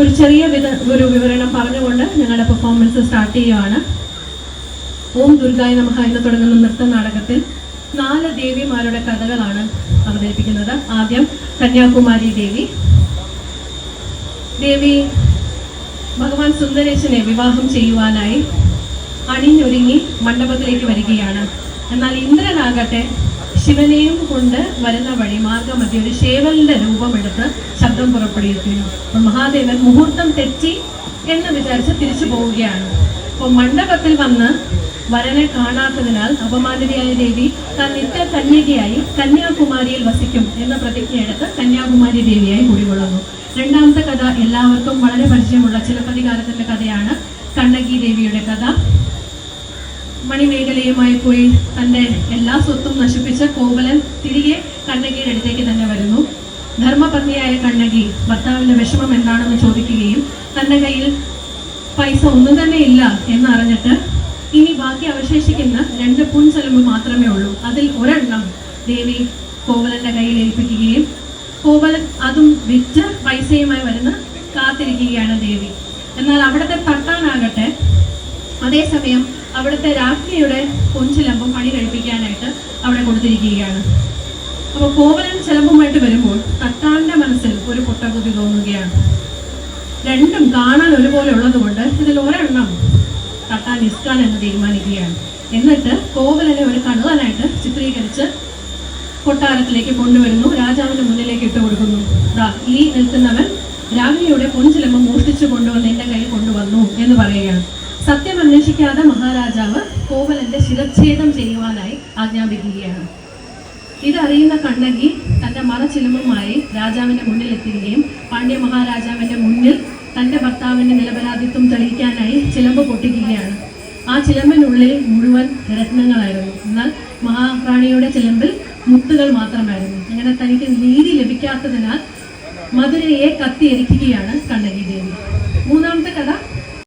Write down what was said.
ഒരു ചെറിയ വിധ ഒരു വിവരണം പറഞ്ഞുകൊണ്ട് ഞങ്ങളുടെ പെർഫോമൻസ് സ്റ്റാർട്ട് ചെയ്യുകയാണ് ഓം ദുർഗായ നമഃ എന്ന് തുടങ്ങുന്ന നൃത്ത നാടകത്തിൽ നാല് ദേവിമാരുടെ കഥകളാണ് അവതരിപ്പിക്കുന്നത്. ആദ്യം കന്യാകുമാരി ദേവി. ദേവി ഭഗവാൻ സുന്ദരേശനെ വിവാഹം ചെയ്യുവാനായി അണിഞ്ഞൊരുങ്ങി മണ്ഡപത്തിലേക്ക് വരികയാണ്. എന്നാൽ ഇന്ദ്രനാകട്ടെ ശിവനെയും കൊണ്ട് വരുന്ന വഴി മാർഗമധ്യ ഒരു ശേവലിന്റെ രൂപമെടുത്ത് ശബ്ദം പുറപ്പെടുവിക്കുന്നു. അപ്പോൾ മഹാദേവൻ മുഹൂർത്തം തെറ്റി എന്ന് വിചാരിച്ച് തിരിച്ചു പോവുകയാണ്. അപ്പോൾ മണ്ഡപത്തിൽ വന്ന് വരനെ കാണാത്തതിനാൽ അപമാനിതയായ ദേവി താൻ നിത്യ കന്യകയായി കന്യാകുമാരിയിൽ വസിക്കും എന്ന പ്രതിജ്ഞയെടുത്ത് കന്യാകുമാരി ദേവിയായി കുടികൊള്ളുന്നു. രണ്ടാമത്തെ കഥ എല്ലാവർക്കും വളരെ പരിചയമുള്ള ചിലപ്പതികാരത്തിന്റെ കഥയാണ് കണ്ണകി ദേവിയുടെ കഥ. മണിമേഖലയുമായി പോയി തന്റെ എല്ലാ സ്വത്തും നശിപ്പിച്ച കോവലൻ തിരികെ കണ്ണകിയുടെ അടുത്തേക്ക് തന്നെ വരുന്നു. ധർമ്മപത്നിയായ കണ്ണകി ഭർത്താവിന്റെ വിഷമം എന്താണെന്ന് ചോദിക്കുകയും തന്റെ കയ്യിൽ പൈസ ഒന്നും തന്നെ ഇല്ല എന്നറിഞ്ഞിട്ട് ഇനി ബാക്കി അവശേഷിക്കുന്ന രണ്ട് പുൻചെലമ്പ് മാത്രമേ ഉള്ളൂ. അതിൽ ഒരെണ്ണം ദേവി കോവലന്റെ കയ്യിൽ ഏൽപ്പിക്കുകയും കോവലൻ അതും വിറ്റ് പൈസയുമായി വരുന്ന കാത്തിരിക്കുകയാണ് ദേവി. എന്നാൽ അവിടുത്തെ തട്ടാനാകട്ടെ അതേസമയം അവിടുത്തെ രാജ്ഞിയുടെ പൊൻചിലമ്പം പണി കഴിപ്പിക്കാനായിട്ട് അവിടെ കൊടുത്തിരിക്കുകയാണ്. അപ്പോൾ കോവലൻ ചിലമ്പുമായിട്ട് വരുമ്പോൾ തട്ടാന്റെ മനസ്സിൽ ഒരു പൊട്ടകുതി തോന്നുകയാണ്. രണ്ടും കാണാൻ ഒരുപോലെ ഉള്ളതുകൊണ്ട് ഇതിൽ ഒരെണ്ണം തട്ടാൻ ഇസ്കാൻ എന്ന് തീരുമാനിക്കുകയാണ്. എന്നിട്ട് കോവലനെ ഒരു കള്ളനായിട്ട് ചിത്രീകരിച്ച് കൊട്ടാരത്തിലേക്ക് കൊണ്ടുവരുന്നു. രാജാവിന്റെ മുന്നിലേക്ക് ഇട്ട് കൊടുക്കുന്നു. ദാ ഈ നിൽക്കുന്നവൻ രാജ്ഞിയുടെ പൊൻചിലമ്പം മോഷ്ടിച്ചു കൊണ്ടുവന്ന് എന്റെ കയ്യിൽ കൊണ്ടുവന്നു എന്ന് പറയുകയാണ്. സത്യം അന്വേഷിക്കാതെ മഹാരാജാവ് കോവലന്റെ ശിരച്ഛേദം ചെയ്യുവാനായി ആജ്ഞാപിക്കുകയാണ്. ഇതറിയുന്ന കണ്ണകി തന്റെ മറച്ചിലമ്പുമായി രാജാവിന്റെ മുന്നിൽ എത്തുകയും പാണ്ഡ്യ മഹാരാജാവിന്റെ മുന്നിൽ തന്റെ ഭർത്താവിന്റെ നിലപരാധിത്വം തെളിയിക്കാനായി ചിലമ്പ് പൊട്ടിക്കുകയാണ്. ആ ചിലമ്പിനുള്ളിൽ മുഴുവൻ രത്നങ്ങളായിരുന്നു. എന്നാൽ മഹാറാണിയുടെ ചിലമ്പിൽ മുത്തുകൾ മാത്രമായിരുന്നു. അങ്ങനെ തനിക്ക് നീതി ലഭിക്കാത്തതിനാൽ മധുരയെ കത്തിയരിക്കുകയാണ് കണ്ണകി ദേവി. മൂന്നാമത്തെ കഥ